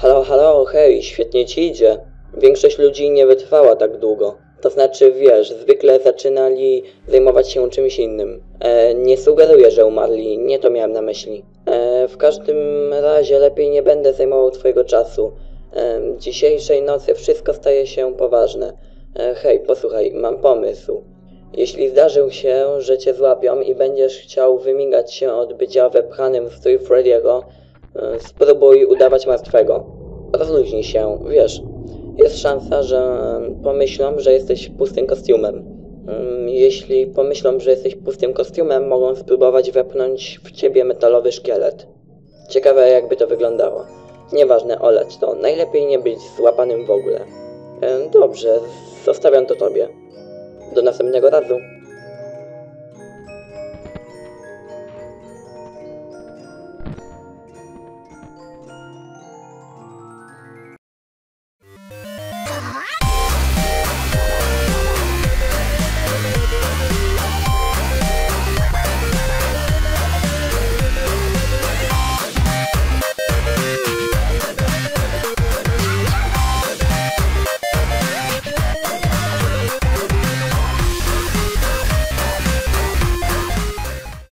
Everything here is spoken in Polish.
halo, hej, świetnie ci idzie. Większość ludzi nie wytrwała tak długo. To znaczy, wiesz, zwykle zaczynali zajmować się czymś innym. E, nie sugeruję, że umarli, nie to miałem na myśli. E, w każdym razie lepiej nie będę zajmował twojego czasu. E, dzisiejszej nocy wszystko staje się poważne. E, hej, posłuchaj, mam pomysł. Jeśli zdarzył się, że cię złapią i będziesz chciał wymigać się od bycia wepchanym w strój Frediego, spróbuj udawać martwego. Rozluźnij się, wiesz. Jest szansa, że pomyślą, że jesteś pustym kostiumem. Mm, Jeśli pomyślą, że jesteś pustym kostiumem, mogą spróbować wepchnąć w ciebie metalowy szkielet. Ciekawe, jakby to wyglądało. Nieważne, oleć to. Najlepiej nie być złapanym w ogóle. E, Dobrze, zostawiam to tobie. Do następnego razu.